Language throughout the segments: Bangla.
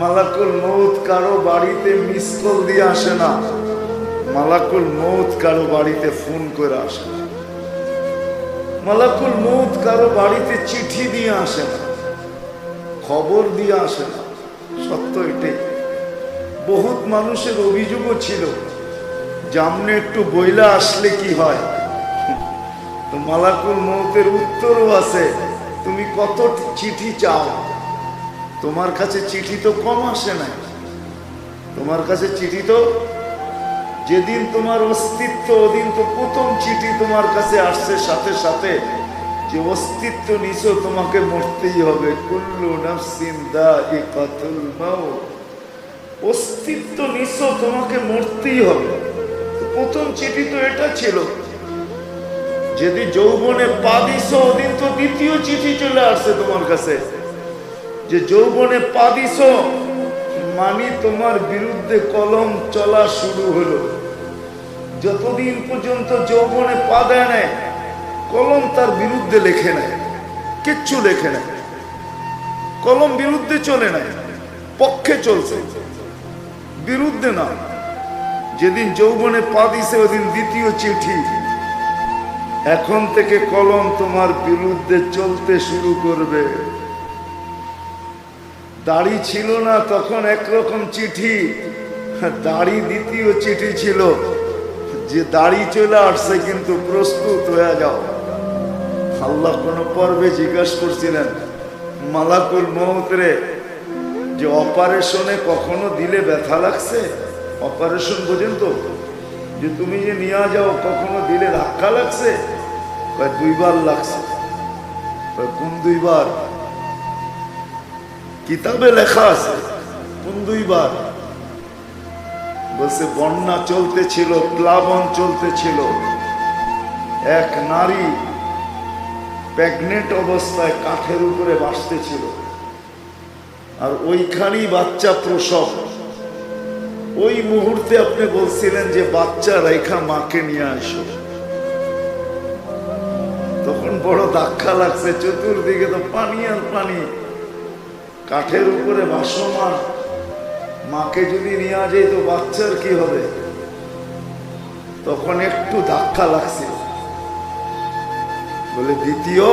মালাকুল মৌত কারও বাড়িতে মিস কল দিয়ে আসে না। মালাকুল মৌত কারও বাড়িতে ফোন করে আসে না। মালাকুল মৌত কারও বাড়িতে চিঠি দিয়ে আসে না। খবর দিয়ে আসে না। সত্য এটাই। বহুত মানুষের অভিযোগও ছিল জামনে একটু বইলা আসলে কি হয়? তো মালাকুল মৌতের উত্তরও আছে, তুমি কত চিঠি চাও? তোমার কাছে চিঠি তো কম আসে না তোমার কাছে চিঠি তো যেদিন তোমার অস্তিত্ব, ওদিন তো প্রথম চিঠি তোমার কাছে আসছে সাথে সাথে যে অস্তিত্ব নিছো তোমাকে মরতেই হবে। কুল্লু নাফসিন দাইকাতুল মাউত। অস্তিত্ব নিছো তোমাকে মরতেই হবে। প্রথম চিঠি তো এটা ছিল। যেদিন যৌবনে পা দিছো, ওদিন তো দ্বিতীয় চিঠি চলে আসছে তোমার কাছে। যে যৌবনে পা দিছো মানি তোমার বিরুদ্ধে কলম চলা শুরু হলো। যতদিন পর্যন্ত যৌবনে পা দেয় নেয় কলম তার বিরুদ্ধে লেখে নেয় কিচ্ছু লেখে নেয় কলম বিরুদ্ধে চলে নাই, পক্ষে চলছে। বিরুদ্ধে না। যেদিন যৌবনে পা দিছে, ওদিন দ্বিতীয় চিঠি। এখন থেকে কলম তোমার বিরুদ্ধে চলতে শুরু করবে। দাড়ি ছিল না, তখন একরকম চিঠি। দাড়ি দ্বিতীয় চিঠি ছিল। যে দাড়ি চলে আসছে কিন্তু প্রস্তুত হয়ে যাও। আল্লাহ কোন পর্বে জিজ্ঞাসা করছিলেন, মালাকুল মৌতরে যে অপারেশনে কখনো দিলে ব্যথা লাগছে? অপারেশন বোঝেন তো, যে তুমি যে নিয়ে যাও, কখনো দিলে ধাক্কা লাগছে? দুইবার লাগছে। কোন দুইবার? কিতাবে লেখা আছে, কোন দুইবার? বলছে, বন্যা চলতেছিল, প্লাবন চলতেছিল। এক নারী প্রেগনেন্ট অবস্থায় কাঠের উপরে বাসতেছিল। আর ওইখানেই বাচ্চা প্রসব। ওই মুহূর্তে আপনি বলছিলেন যে, বাচ্চা রেখা মাকে নিয়ে আসো। তখন বড় ধাক্কা লাগছে, চতুর্দিকে তো পানি আর পানি। কাঠের উপরে ভাসমান। মাকে যদি নিয়ে যায় তো বাচ্চার কি হবে? তখন একটু ধাক্কা লাগছে বলে, দ্বিতীয়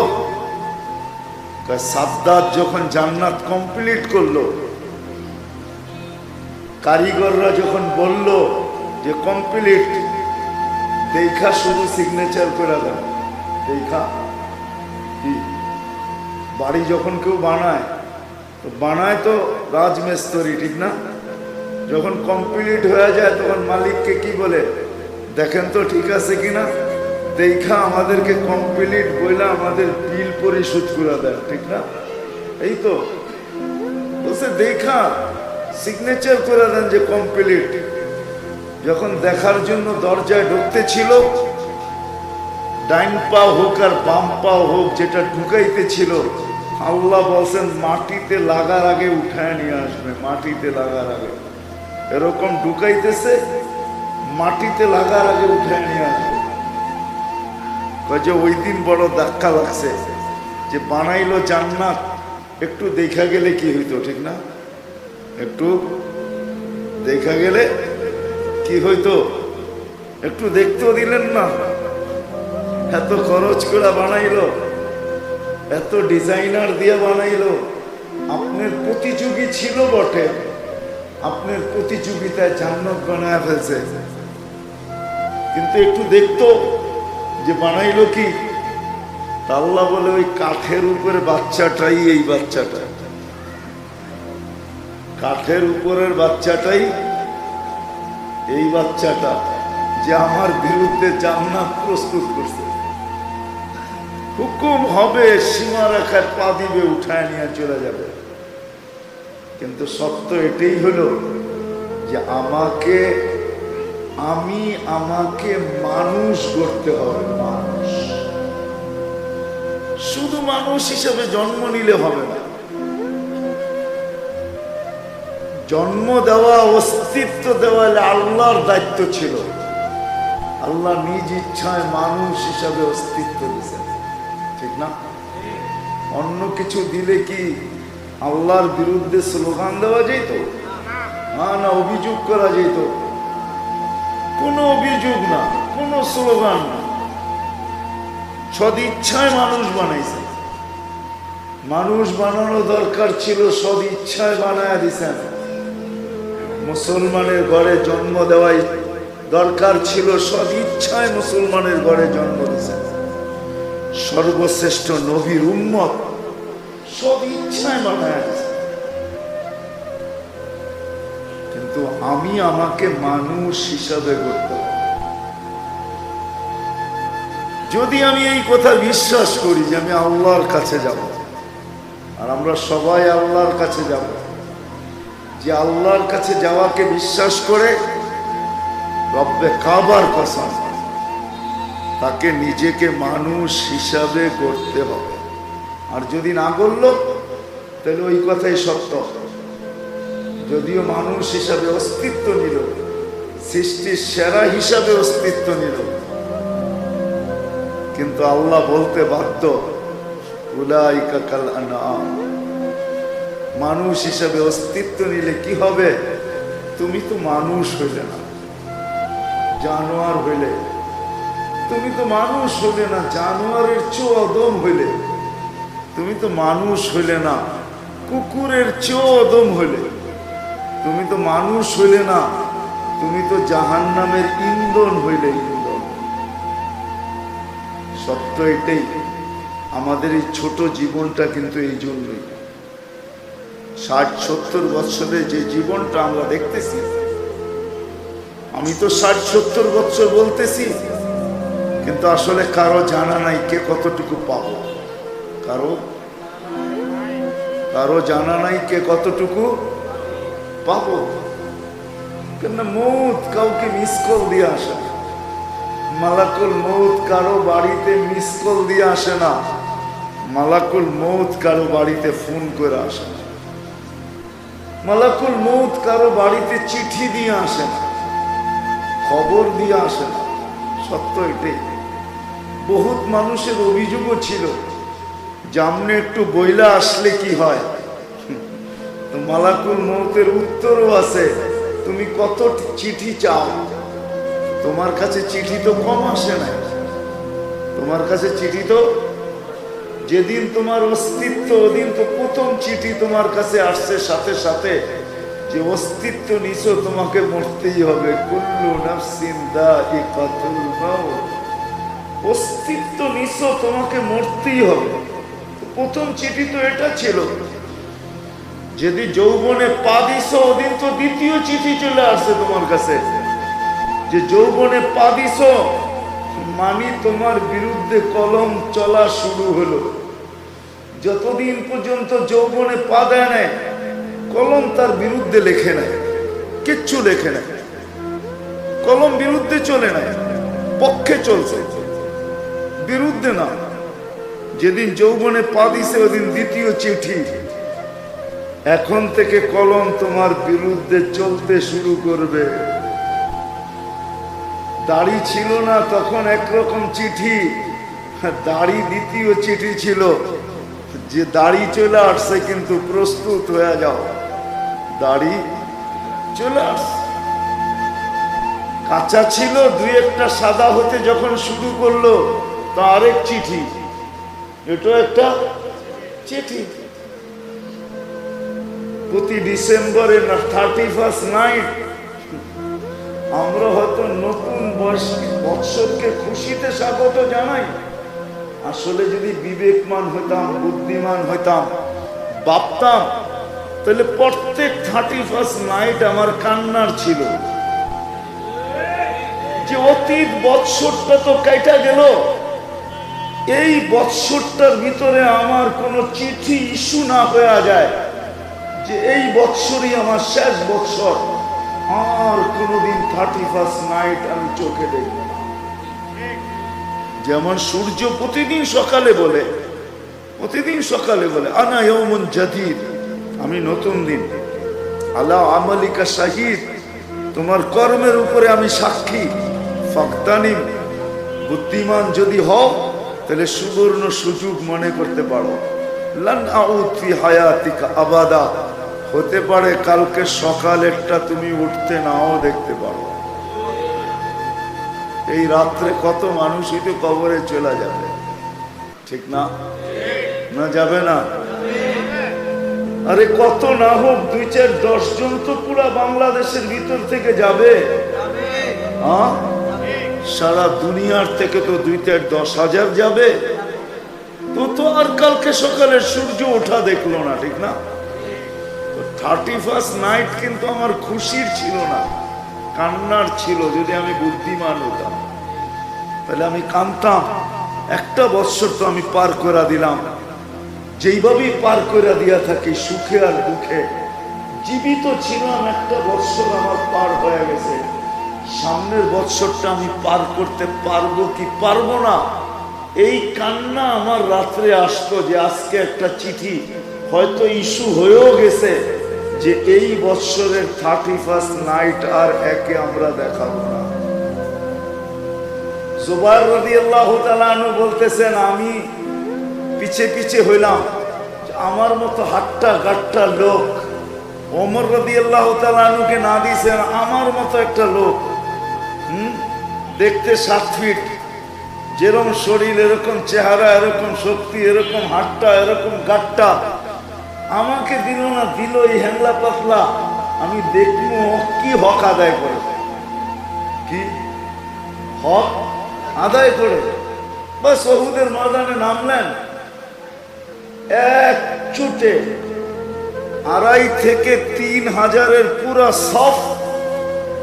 সাদ্দাত যখন জান্নাত কমপ্লিট করল, কারিগররা যখন বলল যে কমপ্লিট দেখা শুধু সিগনেচার করে দেন দেখা? বাড়ি যখন কেউ বানায় তো বানায় তো রাজমিস্ত্রি, ঠিক না? যখন কমপ্লিট হয়ে যায়, তখন মালিককে কি বলে? দেখেন তো ঠিক আছে কিনা দেখা আমাদেরকে কমপ্লিট বইলা আমাদের বিল পরিশোধ করে দেয় ঠিক না? এই তো। বলছে, দেখা সিগনেচার করে দেন যে কমপ্লিট যখন দেখার জন্য দরজায় ঢুকতে ছিল, ডাইন পা হোক আর বাম পা হোক, যেটা ঢুকাইতে ছিল আল্লাহ বলছেন, মাটিতে লাগার আগে উঠায় নিয়ে আসবে, মাটিতে লাগার আগে। এরকম ঢুকাইতেছে, মাটিতে লাগার আগে উঠায় নিয়ে আসবে। যে ওই দিন বড় ধাক্কা লাগছে, যে বানাইলো জান্নাত, একটু দেখা গেলে কি হইতো, ঠিক না? একটু দেখা গেলে কি হইতো? একটু দেখতেও দিলেন না। এত খরচ করে বানাইলো। এত ডিজাইনার দিয়ে বানাইলো। আপনার প্রতিযোগী ছিল বটে। আপনার প্রতিযোগিতায় জান্নাত বানায় ফেলছে। কিন্তু একটু দেখতো যে বানাইলো কি? তা আল্লাহ বলে ওই কাঠের উপরে বাচ্চাটাই এই বাচ্চাটা। কাঠের উপরের বাচ্চাটাই এই বাচ্চাটা যে আমার বিরুদ্ধে জান্নাত প্রস্তুত করছে। হুকুম হবে, সীমা রেখার পা দিবে, উঠায় নিয়ে চলে যাবে। কিন্তু সত্য এটাই হলো যে আমাকে, আমি আমাকে মানুষ করতে হবে, মানুষ। শুধু মানুষ হিসেবে জন্ম নিলে হবে না। জন্ম দেওয়া, অস্তিত্ব দেওয়া আল্লাহর দায়িত্ব ছিল। আল্লাহ নিজ ইচ্ছায় মানুষ হিসাবে অস্তিত্ব দিয়েছেন। না? অন্য কিছু দিলে কি আল্লাহর বিরুদ্ধে স্লোগান দেওয়া যেত? না না, অভিযোগ করা যেত। কোনো অভিযোগ না, কোনো স্লোগান না। সদিচ্ছায় মানুষ বানাইছে। মানুষ বানানো দরকার ছিল, সদিচ্ছায় বানায় দিছেন। মুসলমানের ঘরে জন্ম দেওয়াই দরকার ছিল, সদিচ্ছায় মুসলমানের ঘরে জন্ম দিয়েছেন সর্বশ্রেষ্ঠ নবীর উম্মত। সদিচ্ছায় বানায় দিয়েছেন কিন্তু আমি আমাকে মানুষ হিসাবে করতে যদি আমি এই কথা বিশ্বাস করি যে আমি আল্লাহর কাছে যাব, আর আমরা সবাই আল্লাহর কাছে যাব, যে আল্লাহর কাছে যাওয়াকে বিশ্বাস করে রব্বে কাবার কসম। তাকে নিজেকে মানুষ হিসাবে করতে হবে। আর যদি না করল তাহলে ওই কথাই সত্য। যদিও মানুষ হিসাবে অস্তিত্ব নিল, সৃষ্টির সেরা হিসাবে অস্তিত্ব নিল। কিন্তু আল্লাহ বলতে বাধ্য মানুষ হিসাবে অস্তিত্ব নিলে কি হবে? তুমি তো মানুষ হইলে না, জানোয়ার হইলে। তুমি তো মানুষ হইলে না, জানোয়ারের চেয়েও অদম হইলে। তুমি তো মানুষ হইলে না, কুকুরের চেয়েও অদম হইলে। তুমি তো মানুষ হইলে না, তুমি তো জাহান নামের ইন্ধন হইলে ইন্ধন। সত্য এটাই, আমাদের এই ছোট জীবনটা কিন্তু এই জন্যই। ষাট, সত্তর বছরের যে জীবনটা আমরা দেখতেছি, আমি তো ষাট, সত্তর বছর বলতেছি কিন্তু আসলে কারও জানা নাই কে কতটুকু পাবো। কারও? কারও জানা নাই কে কতটুকু পাবো। কেন মৌত কাউকে মিস কল দিয়ে আসে মালাকুল মৌত কারও বাড়িতে মিস কল দিয়ে আসে না। মালাকুল মৌত কারও বাড়িতে ফোন করে আসে না। মালাকুল মৌত কারও বাড়িতে চিঠি দিয়ে আসে না। খবর দিয়ে আসে না। সত্য এটাই। বহুত মানুষের অভিযোগও ছিল জামনে একটু বইলা আসলে কি হয়। মালাকুল মৌতের উত্তরও আছে, তুমি কত চিঠি চাও? তোমার কাছে চিঠি তো কম আসে না তোমার কাছে চিঠি তো যেদিন তোমার অস্তিত্ব, ওদিন তো প্রথম চিঠি তোমার কাছে আসছে সাথে সাথে যে অস্তিত্ব নিছো তোমাকে মরতেই হবে। কুল্লু নাফসিন মাউত। অস্তিত্ব নিছো তোমাকে মরতেই হবে। প্রথম চিঠি তো এটা ছিল। যদি যৌবনে পা দিছ ওদিন তো দ্বিতীয় চিঠি চলে আসছে তোমার কাছে। যে যৌবনে পা দিছ মানি তোমার বিরুদ্ধে কলম চলা শুরু হলো। যতদিন পর্যন্ত যৌবনে পা দেয় নাই, কলম তার বিরুদ্ধে লেখে নেয় কিচ্ছু লেখে নেয় কলম বিরুদ্ধে চলে নাই, পক্ষে চলছে। বিরুদ্ধে না। যেদিন যৌবনে পা দিছে, ওদিন দ্বিতীয় চিঠি। এখন থেকে কলম তোমার বিরুদ্ধে চলতে শুরু করবে। দাড়ি ছিল না, তখন একরকম চিঠি। দাড়ি দ্বিতীয় চিঠি ছিল। যে দাড়ি চলে আসছে কিন্তু প্রস্তুত হয়ে যাও। দাড়ি চলে আসছে। কাঁচা ছিল, দুই একটা সাদা হতে যখন শুরু করল তা আরেক চিঠি। এটা একটা চিঠি। প্রতি ডিসেম্বরে থার্টি ফার্স্ট নাইট আমরা হয়তো নতুন বয়স বৎসরকে খুশিতে স্বাগত জানাই। আসলে যদি বিবেকমান হইতাম, বুদ্ধিমান হইতাম, ভাবতাম, তাহলে প্রত্যেক থার্টি ফার্স্ট নাইট আমার কান্নার ছিল। যে অতীত বৎসরটা তো কেটে গেল এই বৎসরটার ভিতরে আমার কোনো চিঠি ইস্যু না হয়ে যায় যে এই বৎসরই আমার শেষ বৎসর। আর কোনোদিন থার্টি ফার্স্ট নাইট আমি চোখে দেখব। যেমন সূর্য প্রতিদিন সকালে বলে, প্রতিদিন সকালে বলে, আনা ইয়মন জাদিদ, আমি নতুন দিন। আল্লাহ আমালিকা শাহিদ, তোমার কর্মের উপরে আমি সাক্ষী। ফাক্তানিম, বুদ্ধিমান যদি হও তাহলে সুবর্ণ সুযোগ মনে করতে পারো। আবাদা। হতে পারে কালকে সকালেরটা তুমি উঠতে নাও দেখতে পারো। এই রাত্রে কত মানুষই তো কবরে চলে যাবে। ঠিক না? না যাবে না? আরে কত না হোক দুই চার দশ জন তো পুরা বাংলাদেশের ভিতর থেকে যাবে। হ্যাঁ? সারা দুনিয়ার থেকে তো দুই চার দশ হাজার যাবে। তো তো আর কালকে সকালে সূর্য ওঠা দেখল না, ঠিক না? থার্টি ফার্স্ট নাইট কিন্তু আমার খুশির ছিল না, কান্নার ছিল, যদি আমি বুদ্ধিমান হতাম। তাহলে আমি কানতাম একটা বৎসর তো আমি পার করে দিলাম। যেইভাবেই পার করে দিয়া থাকি, সুখে আর দুঃখে। জীবিত ছিলাম একটা বৎসর আমার পার হয়ে গেছে। সামনের বৎসরটা আমি পার করতে পারব কি পারব না? এই কান্না আমার রাত্রে আসতো যে আজকে একটা চিঠি, হয়তো ইস্যু হয়েও গেছে, যে এই বৎসরের থার্টি ফার্স্ট নাইট আর একে আমরা দেখাবো না। রাদিয়াল্লাহু তাআলা আনহু বলতেছেন, আমি পিছে পিছে হইলাম, আমার মতো হাট্টা গাট্টা লোক। ওমর রাদিয়াল্লাহু তাআলা আনহুকে না দিয়েছেন, আমার মতো একটা লোক। হুম? দেখতে সাত ফিট। যেরকম শরীর, এরকম চেহারা, এরকম শক্তি, এরকম হাট্টা এরকম গাট্টা। আমাকে দিল না, দিল এই হ্যাংলা পাতলা। আমি দেখব কি হক আদায় করে। কি? হক আদায় করে? বা সহুদের ময়দানে নামলেন। এক চুটে আড়াই থেকে তিন হাজারের পুরা সফ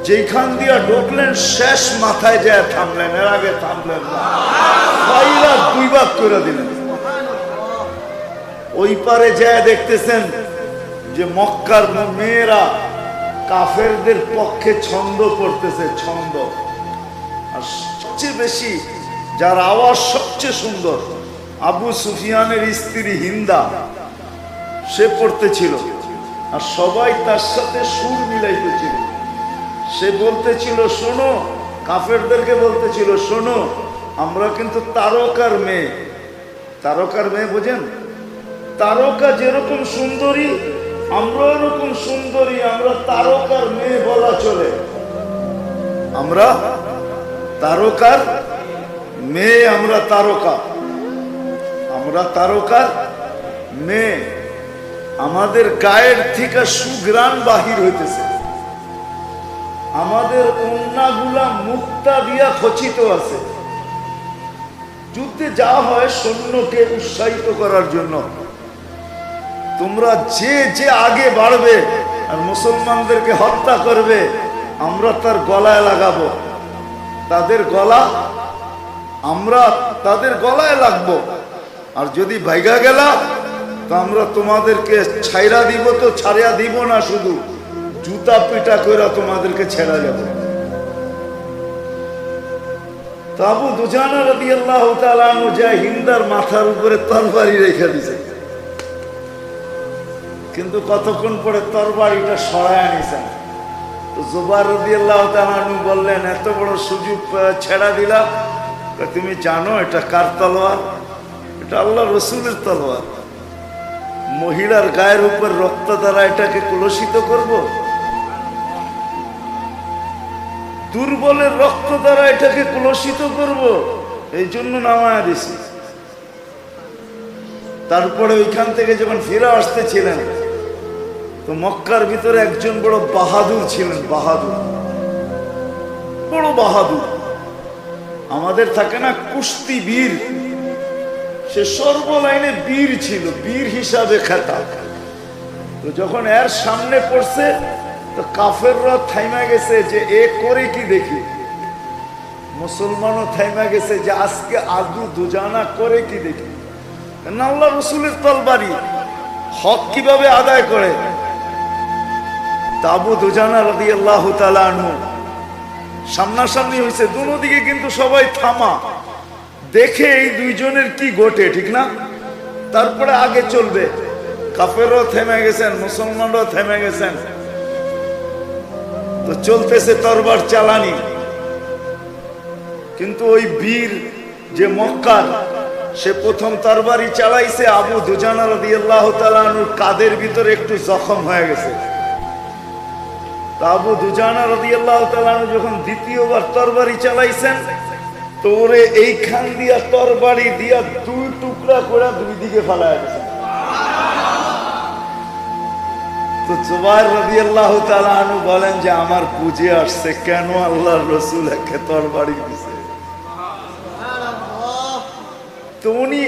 যেখান দিয়া ঢুকলেন, শেষ মাথায় যায় থামলেন। এর আগে থামলেন না। করে দিলেন। ওই পারে যায় দেখতেছেন যে মক্কার মেয়েরা কাফেরদের পক্ষে ছন্দ করতেছে ছন্দ। আর সবচেয়ে বেশি যার আওয়াজ সবচেয়ে সুন্দর, আবু সুফিয়ানের স্ত্রী হিন্দা। সে পড়তেছিল। আর সবাই তার সাথে সুর মিলাইতেছিল। সে বলতেছিল, শোনো, কাফেরদেরকে বলতেছিল, শোনো, আমরা কিন্তু তারকার মেয়ে। তারকার মেয়ে বোঝেন? তারকা যেরকম সুন্দরী, আমরা এরকম সুন্দরী, আমরা তারকার মেয়ে বলা চলে। আমরা তারকার মেয়ে, আমরা তারকা। আমরা তারকার মেয়ে। আমাদের গায়ের থেকে সুগ্রাণ বাহির হইতেছে। আমাদের অন্যগুলা মুক্তা দিয়া খচিত আছে। যুদ্ধে যা হয় সৈন্যকে উৎসাহিত করার জন্য। তোমরা যে যে আগে বাড়বে আর মুসলমানদেরকে হত্যা করবে, আমরা তার গলায় লাগাবো। তাদের গলা, আমরা তাদের গলায় লাগবো। আর যদি ভাইগা গেলা, তো আমরা তোমাদেরকে ছাইরা দিব তো ছাড়িয়া দিব না শুধু। জুতা পিটা কইরা তোমাদেরকে ছেড়া যাবে। তাবু দুজানা রাদি আল্লাহ যা হিন্দার মাথার উপরে তরবারি রেখে দিছে। কিন্তু কতক্ষণ পরে তরবারিটা সরায় আনিছেন? জুবার রদি আল্লাহ তালানু বললেন, এত বড় সুযোগ ছেড়া দিলা। তা তুমি জানো এটা কার তলোয়ার? এটা আল্লাহ রসুলের তলোয়ার। মহিলার গায়ের উপর রক্ত দ্বারা এটাকে কলুষিত করব? দুর্বলের রক্ত দ্বারা এটাকে কলুষিত করব এই জন্য নামায় দিছি। তারপরে ওইখান থেকে যখন ফিরে আসতেছিলেন, তো মক্কার ভিতরে একজন বড় বাহাদুর ছিলেন, বাহাদুর। বড় বাহাদুর। আমাদের থাকে না কুস্তি বীর। সে সর্বলাইনে বীর ছিল, বীর হিসাবে খেতা তো যখন এর সামনে পড়ছে তো কাফেররা থাইমা গেছে যে এ করে কি দেখি? মুসলমানও থাইমা গেছে যে আজকে আদু দুজানা করে কি দেখি? আল্লাহ রসুলের তলবারি, হক কীভাবে আদায় করে? তাবু দুজানা রাদি আল্লাহ তালু সামনাসামনি হয়েছে, দুনো দিকে কিন্তু সবাই থামা। দেখে এই দুইজনের কি ঘটে, ঠিক না? তারপরে আগে চলবে। কাফেরও থেমে গেছেন, মুসলমানরাও থেমে গেছেন। তো চলতেছে তরবার চালানি। কিন্তু ওই বীর যে মক্কার, সে প্রথম তরবারি চালাইছে আবু দুজানা তাআলার কাদের ভিতরে একটু জখম হয়ে গেছে। আবু দুজানা তাআলা যখন দ্বিতীয়বার তরবারি চালাইছেন, তো ওরে এইখান দিয়া তরবারি দিয়া দুই টুকরা করে দুই দিকে ফালায় গেছে তো জুবাইর রাদিয়াল্লাহু তাআলা আনহু বলেন যে আমার বুঝে আসছে, কেন আল্লাহর রসুল একে তরবারি দিছে? তো উনি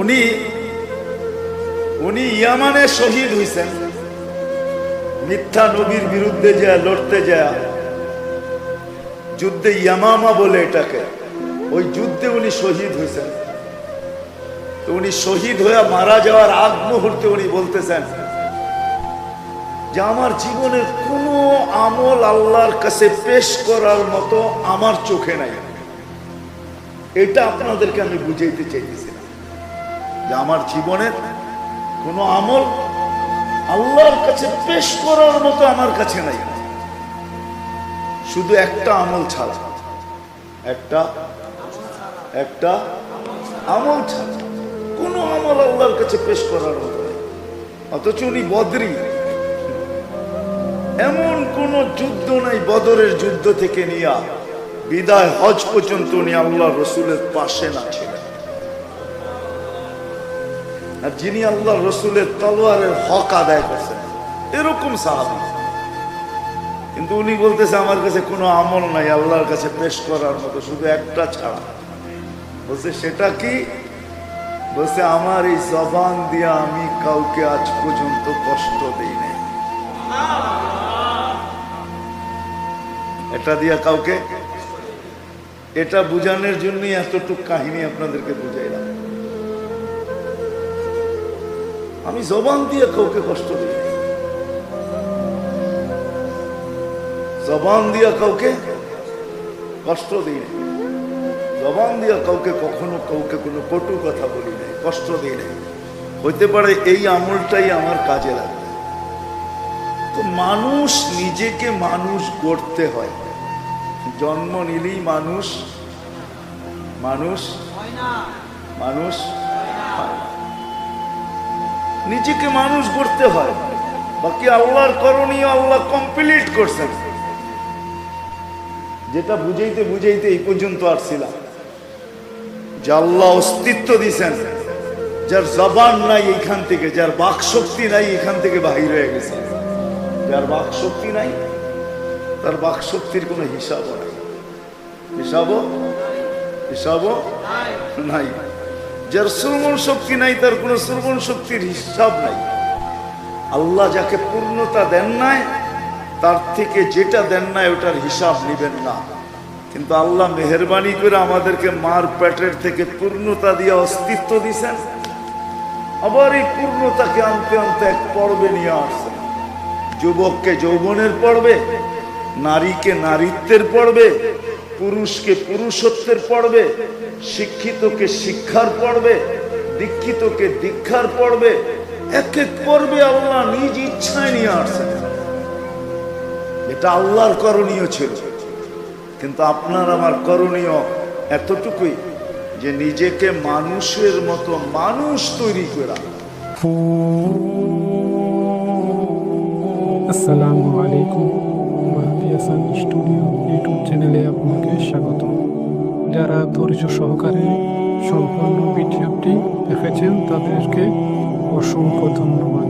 উনি উনি ইয়ামানে শহীদ হইছেন। মিথ্যা নবীর বিরুদ্ধে যা লড়তে যায়। যুদ্ধে ইয়ামামা বলে এটাকে। ওই যুদ্ধে উনি শহীদ হয়েছেন তো উনি শহীদ হয়ে মারা যাওয়ার আগ মুহূর্তে উনি বলতেছেন যে আমার জীবনের কোনো আমল আল্লাহর কাছে পেশ করার মতো আমার চোখে নাই। এটা আপনাদেরকে আমি বুঝাইতে চাইতেছিলাম। যে আমার জীবনের কোনো আমল আল্লাহর কাছে পেশ করার মতো আমার কাছে নাই। শুধু একটা আমল ছাড়া। একটা একটা আমল ছাড়া। কোনো আমল আল্লাহর কাছে পেশ করার মতো অথচ উনি বদরি। এমন কোন যুদ্ধ নাই বদরের যুদ্ধ থেকে নিয়া। বিদায় হজ পর্যন্ত উনি আল্লাহ রসুলের পাশে না ছিলেন। আর যিনি আল্লাহ রসুলের তলোয়ারের হক আদায় করছেন, এরকম সাহাবি। কিন্তু উনি বলতেছে, আমার কাছে কোনো আমল নাই, আল্লাহর কাছে পেশ করার মতো, শুধু একটা ছাড়া। বলছে, সেটা কি? বলছে, আমার এই জবান দিয়ে আমি কাউকে আজ পর্যন্ত কষ্ট দিই নাই। এটা দিয়া কাউকে, এটা বুঝানোর জন্যই এতটুক কাহিনী আপনাদেরকে বুঝাইলাম। আমি জবান দিয়ে কাউকে কষ্ট দিই জবান দিয়া কাউকে কষ্ট দিই। জবান দিয়া কাউকে কখনো কাউকে কোনো কটু কথা বলি নাই, কষ্ট দিই নাই। হইতে পারে এই আমলটাই আমার কাজে লাগবে তো মানুষ নিজেকে মানুষ গড়তে হয়। জন্ম নিলেই মানুষ মানুষ মানুষ নিজেকে মানুষ গড়তে হয়। বাকি আল্লাহর করণীয় আল্লাহ কমপ্লিট করছেন। যেটা বুঝাইতে বুঝাইতে এই পর্যন্ত আসছিলাম। যে আল্লাহ অস্তিত্ব দিছেন, যার জবান নাই এইখান থেকে, যার বাক শক্তি নাই এখান থেকে বাহির হয়ে গেছে। যার বাক শক্তি নাই, তার বাক শক্তির কোনো হিসাবও নাই। হিসাবও? হিসাবও? নাই। যার শ্রবণ শক্তি নাই, তার কোনো শ্রবণ শক্তির হিসাব নাই। আল্লাহ যাকে পূর্ণতা দেন নাই, তার থেকে যেটা দেন নাই, ওটার হিসাব নিবেন না। কিন্তু আল্লাহ মেহরবানি করে আমাদেরকে মার পেটের থেকে পূর্ণতা দিয়ে অস্তিত্ব দিছেন। আবার এই পূর্ণতাকে আনতে আনতে এক পর্বে নিয়ে আসছেন। যুবককে যৌবনের পড়বে নারীকে নারীত্বের পড়বে পুরুষকে পুরুষত্বের পড়বে শিক্ষিতকে শিক্ষার পড়বে দীক্ষিতকে দীক্ষার পড়বে এক এক পর্বে আল্লাহ নিজ ইচ্ছায় নিয়ে আসছেন। এটা আল্লাহর করণীয় ছিল। কিন্তু আপনার আমার করণীয় এতটুকুই যে নিজেকে মানুষের মতো মানুষ তৈরি করা। আসসালামু আলাইকুম। মাহাদি হাসান স্টুডিও ইউটিউব চ্যানেলে আপনাকে স্বাগত যারা ধৈর্য সহকারে সম্পূর্ণ ভিডিওটি দেখেছেন, তাদেরকে অসংখ্য ধন্যবাদ।